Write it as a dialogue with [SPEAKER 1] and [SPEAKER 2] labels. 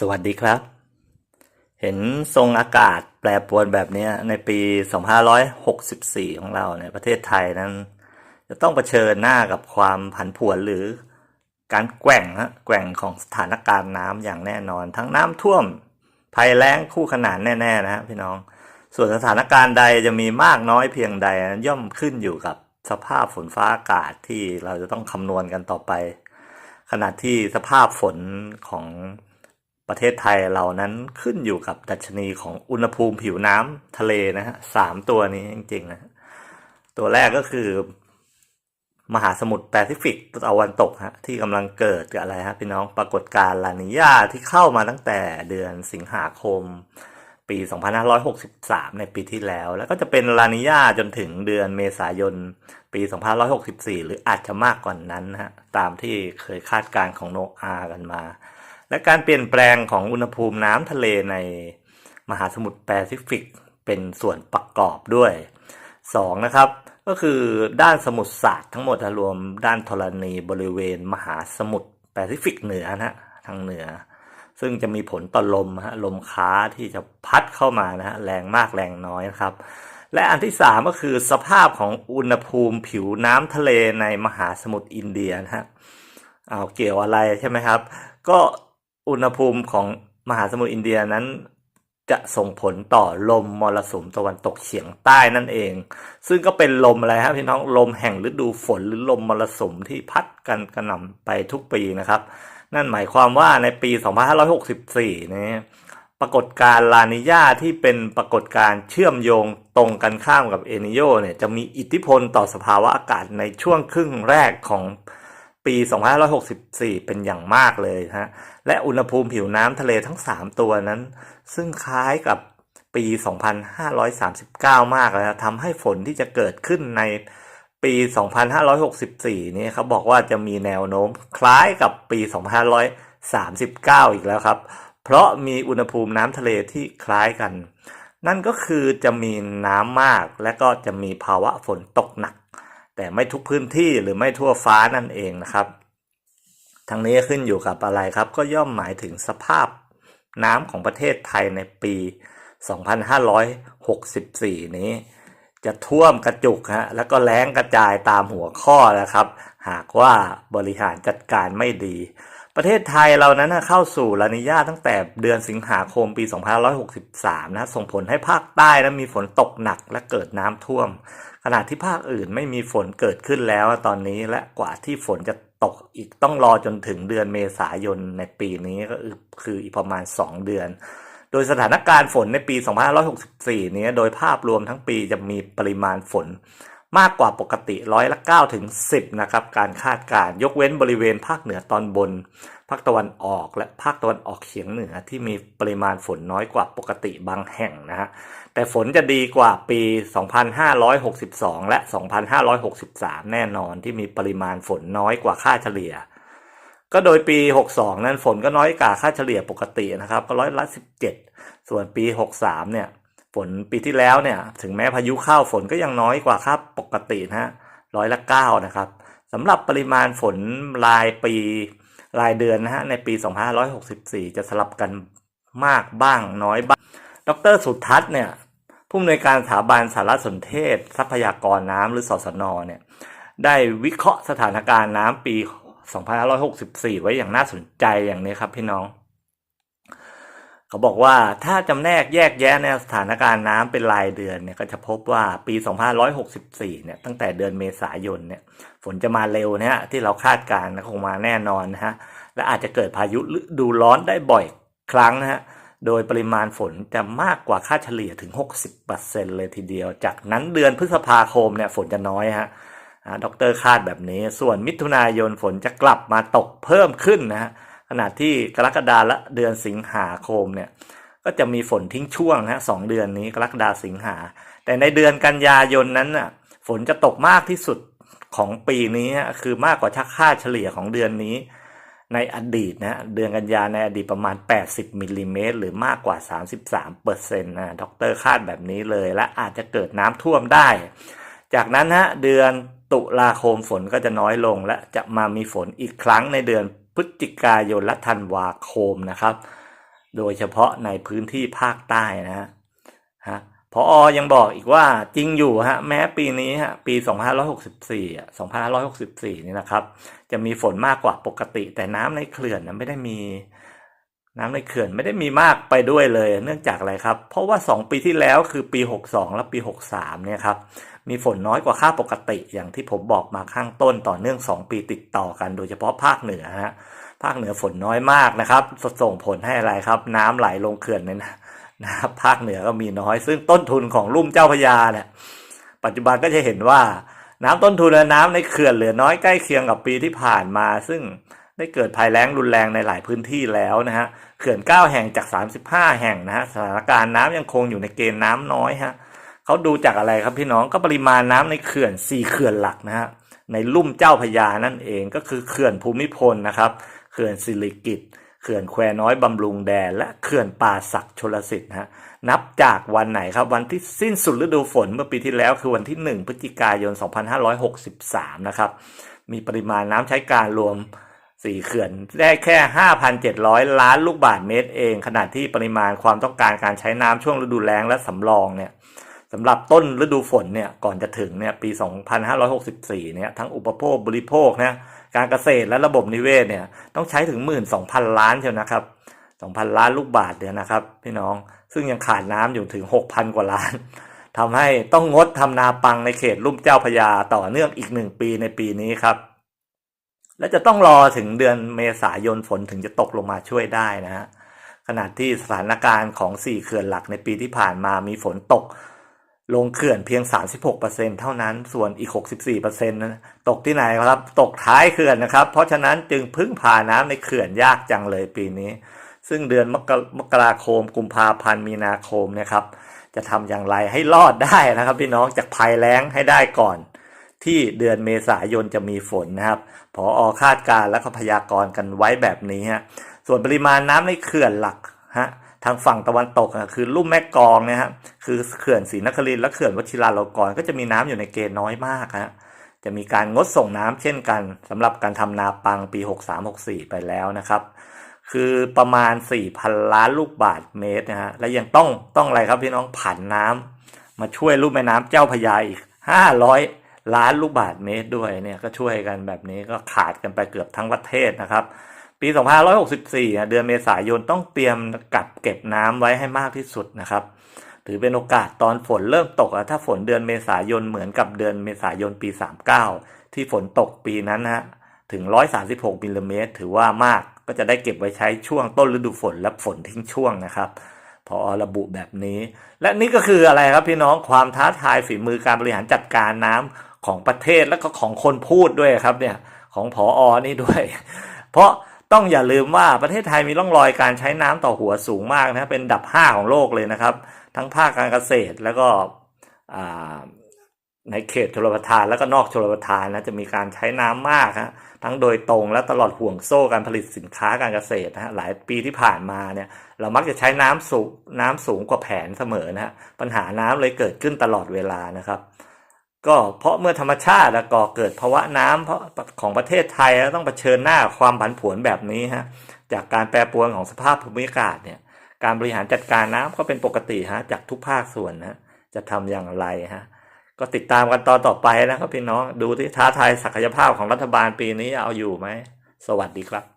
[SPEAKER 1] สวัสดีครับ เห็นทรงอากาศแปรปรวนแบบนี้ในปี 2564 ของเราเนี่ยประเทศไทยนั้น จะต้องเผชิญหน้ากับความผันผวนหรือการแกว่งฮะแกว่งของสถานการณ์น้ำอย่างแน่นอน ทั้งน้ำท่วมภัยแล้งคู่ขนานแน่ๆนะฮะพี่น้อง ส่วนสถานการณ์ใดจะมีมากน้อยเพียงใดย่อมขึ้นอยู่กับสภาพฝนฟ้าอากาศที่เราจะต้องคำนวณกันต่อไป ขณะที่สภาพฝนของ ประเทศไทยเรานั้นขึ้นอยู่กับดัชนีของอุณหภูมิผิวน้ำทะเลนะฮะสามตัวนี้จริงๆนะตัวแรกก็คือ มหาสมุทรแปซิฟิกตะวันตกฮะที่กำลังเกิดกับอะไรฮะพี่น้องปรากฏการณ์ลานิญาที่เข้ามาตั้งแต่เดือนสิงหาคม ปี 2563 ในปีที่แล้ว แล้วก็จะเป็นลานิญาจนถึงเดือนเมษายน ปี 2564 หรืออาจจะมากกว่านั้นนะฮะตามที่เคยคาดการณ์ของโนอากันมา และการเปลี่ยนแปลงของอุณหภูมิน้ำทะเลในมหาสมุทรแปซิฟิกเป็นส่วนประกอบด้วย 2. นะครับ ก็คือด้านสมุทรศาสตร์ทั้งหมดรวมด้านธรณีบริเวณมหาสมุทรแปซิฟิกเหนือนะฮะทางเหนือ ซึ่งจะมีผลต่อลมฮะลมค้าที่จะพัดเข้ามานะฮะแรงมากแรงน้อยนะครับ และอันที่ 3 ก็คือสภาพของอุณหภูมิผิวน้ำทะเลในมหาสมุทรอินเดียนะฮะเอาเกี่ยวอะไรใช่ไหมครับ ก็ อุณหภูมิของมหาสมุทรอินเดียนั้น จะส่งผลต่อลมมรสุมตะวันตกเฉียงใต้นั่นเอง ซึ่งก็เป็นลมอะไรครับพี่น้องลมแห่งฤดูฝนหรือลมมรสุมที่พัดกันกระหน่ำไปทุกปีนะครับ นั่นหมายความว่าในปี 2564 นี้ปรากฏการณ์ลานิญาที่เป็นปรากฏการ์เชื่อมโยงตรงกันข้ามกับเอนิโยเนี่ยจะมีอิทธิพลต่อสภาวะอากาศในช่วงครึ่งแรกของ ปี 2564 เป็นอย่างมากเลยฮะ และอุณหภูมิผิวน้ำทะเลทั้ง 3 ตัวนั้น ซึ่งคล้ายกับปี 2539 มากเลยนะทำให้ฝนที่จะเกิดขึ้นในปี 2564 นี่เขาบอกว่าจะมีแนวโน้มคล้ายกับปี 2539 อีกแล้วครับ เพราะมีอุณหภูมิน้ำทะเลที่คล้ายกัน นั่นก็คือจะมีน้ำมากและก็จะมีภาวะฝนตกหนัก แต่ไม่ทุกพื้นที่หรือไม่ทั่วฟ้านั่นเองนะครับทั้งนี้ขึ้นอยู่กับอะไรครับ ก็ย่อมหมายถึงสภาพน้ำของประเทศไทยในปี 2564 นี้ จะท่วมกระจุกฮะแล้วก็แล้งกระจายตามหัวข้อแล้วครับ หากว่าบริหารจัดการไม่ดี ประเทศไทยเรานั้นเข้าสู่ลานิญาตั้งแต่เดือนสิงหาคมปี 2563 นะส่งผลให้ภาคใต้นะมีฝนตกหนักและเกิดน้ำท่วม ขณะที่ภาคอื่นไม่มีฝนเกิดขึ้นแล้วตอนนี้และกว่าที่ฝนจะตกอีกต้องรอจนถึงเดือนเมษายนในปีนี้ก็คืออีกประมาณ 2 เดือน โดยสถานการณ์ฝนในปี 2564 นี้โดยภาพรวมทั้งปีจะมีปริมาณฝน มากกว่าปกติร้อยละ9ถึง10นะครับการคาดการ์ยกเว้นบริเวณภาคเหนือตอนบน ภาคตะวันออกและภาคตะวันออกเฉียงเหนือที่มีปริมาณฝนน้อยกว่าปกติบางแห่งนะฮะแต่ฝนจะดีกว่าปี 2562 และ 2563 แน่นอนที่มีปริมาณฝนน้อยกว่าค่าเฉลี่ยก็โดยปี 62 นั้นฝนก็น้อยกว่าค่าเฉลี่ยปกตินะครับ ก็ร้อยละ 17 ส่วนปี 63 เนี่ย ฝนปีที่แล้วเนี่ยถึงแม้พายุเข้าฝนก็ยังน้อยกว่าค่าปกตินะฮะร้อยละ9นะครับสำหรับปริมาณฝนรายปีรายเดือนนะฮะในปี 2564 จะสลับกันมากบ้างน้อยบ้าง ดรสุทัศน์เนี่ยผู้อำนวยการสถาบันสารสนเทศ ทรัพยากรน้ำหรือสสนเนี่ยได้วิเคราะห์สถานการณ์น้ำปี 2564 ไว้อย่างน่าสนใจอย่างนี้ครับพี่น้อง เขาบอกว่าถ้าจำแนกแยกแยะในสถานการณ์น้ำเป็นรายเดือนเนี่ยก็จะพบว่าปี 2564 เนี่ยตั้งแต่เดือนเมษายนเนี่ยฝนจะมาเร็วนี่ยที่เราคาดการณ์นะคงมาแน่นอนนะฮะและอาจจะเกิดพายุฤดูร้อนได้บ่อยครั้งนะฮะโดยปริมาณฝนจะมากกว่าค่าเฉลี่ยถึง 60%เลยทีเดียว จากนั้นเดือนพฤษภาคมเนี่ยฝนจะน้อยฮะดรคาดแบบนี้ ส่วนมิถุนายนฝนจะกลับมาตกเพิ่มขึ้นนะฮะ ขณะที่กรกฎาและเดือนสิงหาคมเนี่ยก็จะมีฝนทิ้งช่วงฮะสองเดือนนี้กรกฎาสิงหา แต่ในเดือนกันยายนนั้นน่ะฝนจะตกมากที่สุดของปีนี้คือมากกว่าชักค่าเฉลี่ยของเดือนนี้ ในอดีตนะเดือนกันยาในอดีตประมาณ 80มิลลิเมตรหรือมากกว่า 33เปอร์เซ็นต์นะด็อกเตอร์คาดแบบนี้เลย และอาจจะเกิดน้ำท่วมได้ จากนั้นฮะเดือนตุลาคมฝนก็จะน้อยลงและจะมามีฝนอีกครั้งในเดือน พฤศจิกายนและธันวาคมนะครับ โดยเฉพาะในพื้นที่ภาคใต้นะฮะพออยังบอกอีกว่าจริงอยู่ฮะแม้ปีนี้ฮะปี 2564 2564 นี่นะครับ จะมีฝนมากกว่าปกติ แต่น้ำในเขื่อนนะไม่ได้มี น้ำในเขื่อนไม่ได้มีมากไปด้วยเลย เนื่องจากอะไรครับ เพราะว่า 2 ปีที่แล้วคือปี 62 และปี 63 เนี่ยครับ มีฝนน้อยกว่าค่าปกติอย่างที่ผมบอกมาข้างต้นต่อเนื่อง 2 ปีติดต่อกัน โดยเฉพาะภาคเหนือฮะ ภาคเหนือฝนน้อยมากนะครับ ส่งผลให้อะไรครับ น้ำไหลลงเขื่อนเนี่ยนะนะครับภาคเหนือก็มีน้อย ซึ่งต้นทุนของลุ่มเจ้าพยาเนี่ย ปัจจุบันก็จะเห็นว่าน้ำต้นทุนและน้ำในเขื่อนเหลือน้อยใกล้เคียงกับปีที่ผ่านมา ซึ่ง ได้เกิดภัยแล้งรุนแรงในหลายพื้นที่แล้วนะฮะเขื่อน 9 แห่งจาก 35 แห่งนะฮะสถานการณ์น้ำยังคงอยู่ในเกณฑ์น้ำน้อยฮะเขาดูจากอะไรครับพี่น้องก็ปริมาณน้ำในเขื่อน 4 เขื่อนหลักนะฮะในลุ่มเจ้าพระยานั่นเองก็คือเขื่อนภูมิพลนะครับเขื่อนสิริกิตเขื่อนแควน้อยบำรุงแดน และเขื่อนป่าศักดิ์ชลสิทธิ์นะฮะนับจากวันไหนครับวันที่สิ้นสุดฤดูฝนเมื่อปีที่แล้วคือวันที่ 1 พฤศจิกายน 2563 นะครับมีปริมาณน้ำใช้การรวม 4เขื่อนได้แค่ 5,700 ล้านลูกบาศก์เมตรเอง ขณะที่ปริมาณความต้องการการใช้น้ำช่วงฤดูแล้งและสำรองเนี่ยสำหรับต้นฤดูฝนเนี่ยก่อนจะถึงเนี่ยปี 2564 เนี่ยทั้งอุปโภคบริโภคนะการเกษตรและระบบนิเวศเนี่ยต้องใช้ถึง 12,000 ล้านเชียวนะครับ 2,000 ล้านลูกบาศก์เนี่ยนะครับ พี่น้องซึ่งยังขาดน้ำอยู่ถึง 6,000 กว่าล้านทำให้ต้องงดทำนาปังในเขตลุ่มเจ้าพยาต่อเนื่องอีกหนึ่งปีในปีนี้ครับ และจะต้องรอถึงเดือนเมษายนฝนถึงจะตกลงมาช่วยได้นะฮะขณะที่สถานการณ์ของ 4 เขื่อนหลักในปีที่ผ่านมามีฝนตก ลงเขื่อนเพียง 36%เท่านั้น ส่วนอีก 64%นั้นตกที่ไหนครับ ตกท้ายเขื่อนนะครับ เพราะฉะนั้นจึงพึ่งพาน้ำในเขื่อนยากจังเลยปีนี้ ซึ่งเดือนมกรมกราคม กุมภาพันธ์มีนาคมนะครับ จะทำอย่างไรให้รอดได้นะครับ พี่น้องจากภัยแล้งให้ได้ก่อน ที่เดือนเมษายนจะมีฝนนะครับพออคาดการและก็พยากรณ์กันไว้แบบนี้ฮะส่วนปริมาณน้ำในเขื่อนหลักฮะทางฝั่งตะวันตกคือลุ่มแม่กองนะฮะคือเขื่อนศรีนครินและเขื่อนวชิราลงกรณ์ก็จะมีน้ำอยู่ในเกณฑ์น้อยมากฮะจะมีการงดส่งน้ำเช่นกันสำหรับการทำนาปังปี 63-64 ไปแล้วนะครับ คือประมาณ 4,000 ล้านลูกบาทเมตรนะฮะและยังต้องต้องอะไรครับพี่น้องผันน้ำมาช่วยลุ่มแม่น้ำเจ้าพยาอีก 500 ล้านลูกบาทเมตรด้วยเนี่ยก็ช่วยกันแบบนี้ก็ขาดกันไปเกือบทั้งประเทศนะครับ ปี 2564อ่เดือนเมษายนต้องเตรียมกักเก็บน้ำไว้ให้มากที่สุดนะครับ ถือเป็นโอกาสตอนฝนเริ่มตกอะถ้าฝนเดือนเมษายนเหมือนกับเดือนเมษายนปี 39 ที่ฝนตกปีนั้นนะฮะถึง 136มิลลิเมตรถือว่ามากก็จะได้เก็บไว้ใช้ช่วงต้นฤดูฝนและฝนทิ้งช่วงนะครับพอระบุแบบนี้ และนี่ก็คืออะไรครับพี่น้องความท้าทายฝีมือการบริหารจัดการน้ำ ของประเทศและก็ของคนพูดด้วยครับเนี่ยของพออนี่ด้วย เพราะต้องอย่าลืมว่าประเทศไทยมีร่องรอยการใช้น้ำต่อหัวสูงมากนะเป็นอันดับ 5 ของโลกเลยนะครับ ทั้งภาคการเกษตรแล้วก็ในเขตชลประทานแล้วก็นอกชลประทานนะจะมีการใช้น้ำมากฮะทั้งโดยตรงและตลอดห่วงโซ่การผลิตสินค้าการเกษตรนะฮะหลายปีที่ผ่านมาเนี่ยเรามักจะใช้น้ำสูงน้ำสูงกว่าแผนเสมอนะฮะปัญหาน้ำเลยเกิดขึ้นตลอดเวลานะครับ ก็เพราะเมื่อธรรมชาติล้วก่อเกิดภาวะน้ำเพราะของประเทศไทยต้องเผชิญหน้าความผันผวนแบบนี้ฮะจากการแปรปรวนของสภาพภูมิอากาศเนี่ยการบริหารจัดการน้ำก็เป็นปกติฮะจากทุกภาคส่วนนะจะทำอย่างไรฮะก็ติดตามกันตอนต่อไปนะครับพี่น้องดูที่ท้าทายศักยภาพของรัฐบาลปีนี้เอาอยู่ไหม สวัสดีครับ